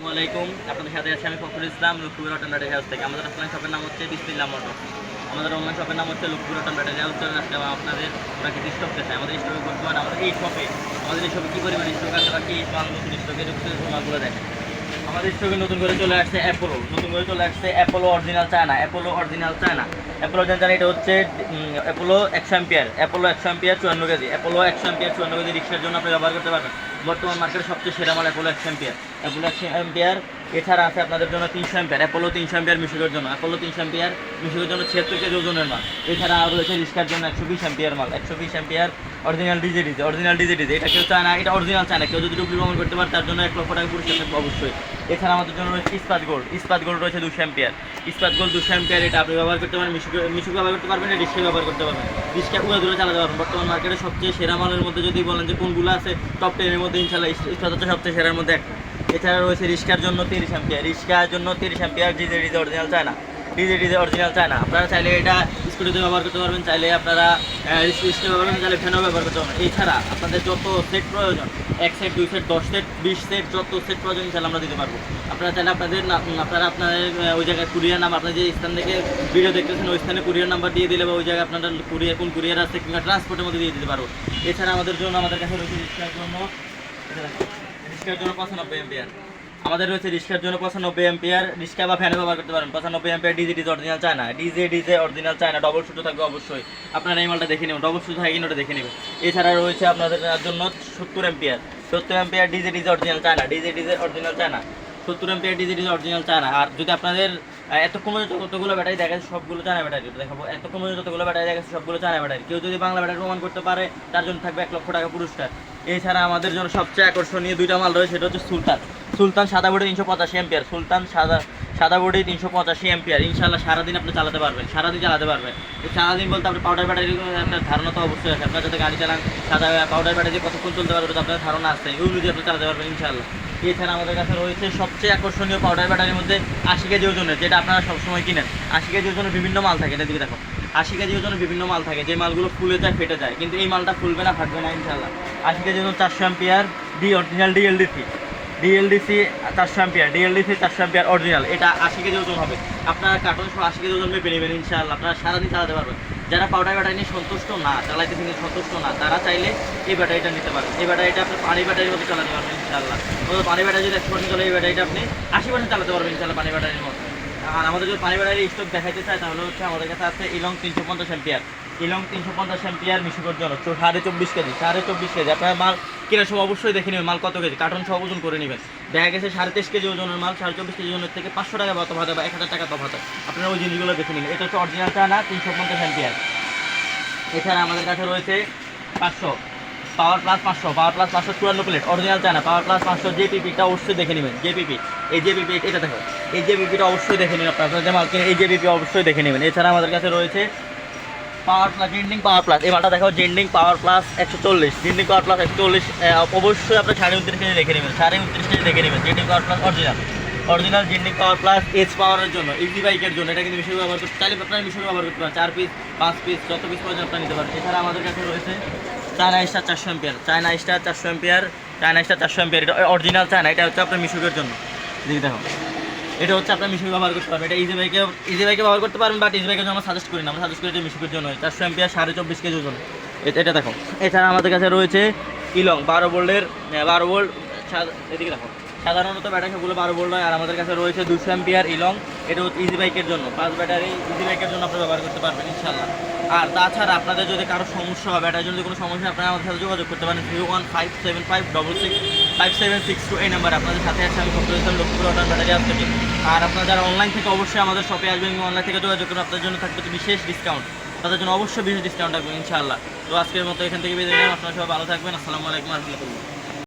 আসসালামাইকুম আপনাদের সাথে আছি আমি Fakhrul Islam, Lakshmipur Orton battery house থেকে। আমাদের অনলাইন শপের নাম হচ্ছে বিসমিল্লা মোটর আমাদের অনলাইন শপের নাম হচ্ছে লক্ষ্মীপুর অটন ব্যাটারি হাউস। চলে আসলে আপনাদের প্রাকৃতিক স্টক দেখায় আমাদের স্টকে বর্তমান আমাদের এই শপে আমাদের এই শপে কী পরিমাণ স্টক আছে বা কী মালগুলো নতুন স্টকে ঢুকছে মালগুলো দেখেন। আমাদের স্টকে নতুন করে চলে আসছে অ্যাপোলো নতুন করে চলে আসছে Apollo original China Apollo original China Apollo জানা এটা হচ্ছে অ্যাপোলো একশো অ্যাম্পিয়ার অ্যাপোলো একশো অ্যাম্পিয়ার চুয়ান্ন কেজি অ্যাপোলো একশো অ্যাম্পিয়ার চুয়ান্ন কেজি রিক্সার জন্য আপনি ব্যবহার করতে পারবেন। বর্তমান মার্কেটে সবচেয়ে সেরা মাল অ্যাপোলো একশো অ্যাম্পিয়ার অ্যাপোলো একশো অ্যাম্পিয়ার এছাড়া আছে আপনাদের জন্য তিনশো অ্যাম্পিয়ার অ্যাপোলো তিনশো অ্যাম্পিয়ার মিশুকের জন্য। অ্যাপোলো তিনশো অ্যাম্পিয়ার মিশুকের জন্য ছিয়াত্তর কেজি ওজনের মাল। এছাড়া আরও রয়েছে রিক্সার জন্য একশো বিশ অ্যাম্পিয়ার মাল। একশো বিশ ampere original DJ DJ original DJ DJ এটা কেউ চায় না, এটা অরিজিনাল চায় না, কেউ যদি ডুপ্লি প্রমাণ করতে পারে, তার জন্য এক লক্ষ টাকা পুরস্কার থাকবে অবশ্যই। এছাড়া আমাদের জন্য রয়েছে ইস্পাত গোল্ড ইস্পাত গোল্ড রয়েছে দুশো অ্যাম্পিয়ার ইস্পাত গোল্ড দুশো অ্যাম্পিয়ার এটা আপনি ব্যবহার করতে পারেন, মিশুকে মিশুকে ব্যবহার করতে পারবেন রিক্সা ব্যবহার করতে পারবেন। রিক্সা উড়ে দূরে চালাতে পারবেন। বর্তমান মার্কেটে সবচেয়ে সেরা মালের মধ্যে যদি বলেন যে কোনগুলো আছে টপ টেনের মধ্যে ইনশাল্লাহ ইস্পাত হচ্ছে সবচেয়ে সেরার মধ্যে একটা। এছাড়া রয়েছে রিক্সার জন্য তিরিশ অ্যাম্পিয়ার রিক্সার জন্য তিরিশ অ্যাম্পিয়ার ডিজে ডিজে অরিজিনাল চায় না। ডিজে ডিজে অরিজিনাল চায় না। আপনারা চাইলে এটা স্কুটিতে ব্যবহার করতে পারবেন, চাইলে আপনারা রিক্সা ব্যবহার করতে চাইলে ফ্যানও ব্যবহার করতে পারবেন। এছাড়া আপনাদের যত সেট প্রয়োজন, এক সেট দুই সেট দশ সেট বিশ সেট যত সেট প্রয়োজন, চাইলে আমরা দিতে পারব। আপনারা চাইলে আপনাদের আপনারা আপনাদের ওই জায়গায় কুরিয়ার নাম আপনার যে স্থান থেকে ভিডিও দেখতেছেন, ওই স্থানে কুরিয়ার নাম্বার দিয়ে দিলে বা ওই জায়গায় আপনারা কুরিয়ার কোন কুরিয়ার আছে কিংবা ট্রান্সপোর্টের মধ্যে দিয়ে দিতে পারব এছাড়া আমাদের জন্য, আমাদের কাছে রয়েছে রিক্সার জন্য রিক্সার জন্য পঁচানব্বই এম্পিয়ার আমাদের রয়েছে রিক্সার জন্য পঁচানব্বই এম্পিয়ার রিক্সা বা ফ্যানে ব্যবহার করতে পারেন। পঁচানব্বই এম্পিয়ার ডিজে ডিজে অরিজিনাল চায় না ডিজে ডিজে অরিজিনাল চায় না ডবল শুটও থাকবে অবশ্যই। আপনারা এই মালটা দেখে নেবেন ডবল শুট থাকে কিনা ওটা দেখে নেবেন। এছাড়া রয়েছে আপনাদের জন্য সত্তর এম্পিয়ার সত্তর এম্পিয়ার ডিজে ডিজে অরিজিনাল চায় না ডিজে ডিজে অরিজিনাল চায় না সত্তর এম্পিয়ার ডিজে ডিজে অরিজিনাল চায় না আর যদি আপনাদের এতক্ষণ পর্যন্ত যতগুলো ব্যাটারি দেখা যাচ্ছে, সবগুলো চায়না ব্যাটারি দেখাবো। এতক্ষণ পর্যন্ত যতগুলো ব্যাটারি দেখা যাচ্ছে, সবগুলো চায়না ব্যাটারি। কেউ যদি বাংলা ব্যাটারি প্রমাণ করতে পারে, তার জন্য থাকবে এক লক্ষ টাকা পুরস্কার। এছাড়া আমাদের জন্য সবচেয়ে আকর্ষণীয় দুইটা মাল রয়েছে সেটা হচ্ছে সুলতান সুলতান সাদা বডি তিনশো পঁচাশি এম্পিয়ার সুলতান সাদা সাদা বডি তিনশো পঁচাশি এম্পিয়ার ইনশাল্লাহ সারাদিন আপনি চালাতে পারবেন, সারাদিন চালাতে পারবেন। সারাদিন বলতে আপনি পাউডার ব্যাটারি আপনার ধারণা তো অবশ্যই আছে। আপনার যাতে গাড়ি চালান, সাদা পাউডার ব্যাটারি কতক্ষণ চলতে পারবে আপনার ধারণা আছে। ওই অনুযায়ী আপনি চালাতে পারবেন ইনশাল্লাহ এছাড়া আমাদের কাছে রয়েছে সবচেয়ে আকর্ষণীয় পাউডার ব্যাটারির মধ্যে আশি কেজি ওজনের, যেটা আপনারা সবসময় কিনেন। আশি কেজি ওজনের বিভিন্ন মাল থাকে, এটা দিকে দেখো। আশি কেজি ওজনের বিভিন্ন মাল থাকে, যে মালগুলো ফুলে যায়, ফেটে যায়। কিন্তু এই মালটা ফুলবে না ফাটবে না ইনশাল্লাহ আশি কেজি ওজন চারশো ampere D original DLDC DLDC চারশো অ্যাম্পিয়ার ডিএলডিসি চারশো অ্যাম্পিয়ার অরিজিনাল এটা আশি কেজি ওজন হবে। আপনারা কার্টন সহ আশি কেজি ওজন মেপে নেবেন, ইনশাআল্লাহ। আপনারা সারাদিন চালাতে পারবেন। যারা পাউডার ব্যাটারি নিয়ে সন্তুষ্ট না চালাইতে থেকে সন্তুষ্ট না, তারা চাইলে এই ব্যাটারিটা নিতে পারবেন। এই ব্যাটারিটা আপনি পানি ব্যাটারির মধ্যে চালাতে পারবেন, ইনশাআল্লাহ। অথবা পানি ব্যাটারি যদি একশো পার্সেন্ট চলে, এই ব্যাটারিটা আপনি আশি পার্সেন্ট চালাতে পারবেন, ইনশাআল্লাহ, পানি ব্যাটারির মধ্যে। আর আমাদের যদি পানি ব্যাটারি স্টক দেখাইতে চায়, তাহলে হচ্ছে আমাদের কাছে আছে ইলং তিনশো পঞ্চাশ অ্যাম্পিয়ার ইলং তিনশো পঞ্চাশ অ্যাম্পিয়ার মিশুকের জন্য সাড়ে চব্বিশ কেজি, সাড়ে চব্বিশ কেজি। আপনার মাল কেনার সব অবশ্যই দেখে নেবেন মাল কত কেজি? কার্টন সহ ওজন করে নেবেন। দেখা গেছে সাড়ে তেইশ কেজি ওজনের মাল, সাড়ে চব্বিশ কেজি ওজনের থেকে পাঁচশো টাকা বা তফাতে বা এক হাজার টাকা তফাতে। আপনারা ওই জিনিসগুলো দেখে নেবেন এটা হচ্ছে অরিজিনাল চানা তিনশো পঞ্চাশ অ্যাম্পিয়ার এছাড়া আমাদের কাছে রয়েছে পাঁচশো পাওয়ার প্লাস পাঁচশো পাওয়ার প্লাস পাঁচশো চুয়ান্ন plate original China power plus পাঁচশো জেপিপিটা অবশ্যই দেখে নেবেন জেপিপি এই জেপিপি এটা দেখো, এই জেপিপিটা অবশ্যই দেখে নেবেন আপনারা যে মালকে এই জেপিপি অবশ্যই দেখে নেবেন। এছাড়া আমাদের কাছে রয়েছে পাওয়ার পাওয়ার প্লাস পাওয়ার প্লাস একশো চল্লিশ। পাওয়ার প্লাস চল্লিশ আপনার সাড়ে দেখে নেবেন। সাড়ে দেখে power plus original power plus পাওয়ারের জন্য জন্য। এটা কিন্তু ব্যবহার করতে চাইলে ব্যবহার করতে পারেন। চার পিস পাঁচ পিস যত পিস পর্যন্ত নিতে পারেন। এছাড়া আমাদের কাছে রয়েছে চায়না স্টার চারশো এম্পিয়ার চায়না স্টার চারশো এম্পিয়ার চায়না স্টার চারশো এম্পিয়ার এটা অরিজিনাল চায়না এটা হচ্ছে আপনার মিশুকের জন্য। দেখি দেখো এটা হচ্ছে আপনার মিশুক ব্যবহার করতে পারবেন। এটা ইজি বাইকে ইজি বাইকে ব্যবহার করতে পারবেন বাট ইজি বাইকে আমরা সাজেস্ট করি না। আমরা সাজেস্ট করি যে মিশুকের জন্য চারশো এম্পিয়ার সাড়ে চব্বিশ কেজি ওজন। এটা দেখো। এছাড়া আমাদের কাছে রয়েছে ইলং বারো বোল্ডের বারো বোল্ড এদিকে দেখো। সাধারণত ব্যাটারি সবগুলো বারো বোল্ড হয় আর আমাদের কাছে রয়েছে দুশো এম্পিয়ার ইলং এটা হচ্ছে ইজি বাইকের জন্য। পাঁচ ব্যাটারি ইজি বাইকের জন্য আপনি ব্যবহার করতে পারবেন ইনশাল্লাহ আর তাছাড়া আপনাদের যদি কারও সমস্যা হয় ব্যাটারির জন্য কোনো সমস্যা হয়, আপনারা আমাদের সাথে যোগাযোগ করতে পারেন zero one five seven five double six five seven six two এই নাম্বার। আপনাদের সাথে আছে আমি ইসলাম লক্ষ্মীপুর অটার ব্যাটারি আসতে আর আপনারা যারা অনলাইন থেকে অবশ্যই আমাদের শপে আসবেন এবং অনলাইন থেকে যোগাযোগ করবেন, আপনাদের জন্য থাকবে তো বিশেষ ডিসকাউন্ট তাদের জন্য অবশ্যই বিশেষ ডিসকাউন্ট থাকবে ইনশাআল্লাহ। তো আজকের মতো এখান থেকে বিদায় নিলাম। আপনারা সবাই ভালো থাকবেন। আসসালামু আলাইকুম রহমতুল্লাহ।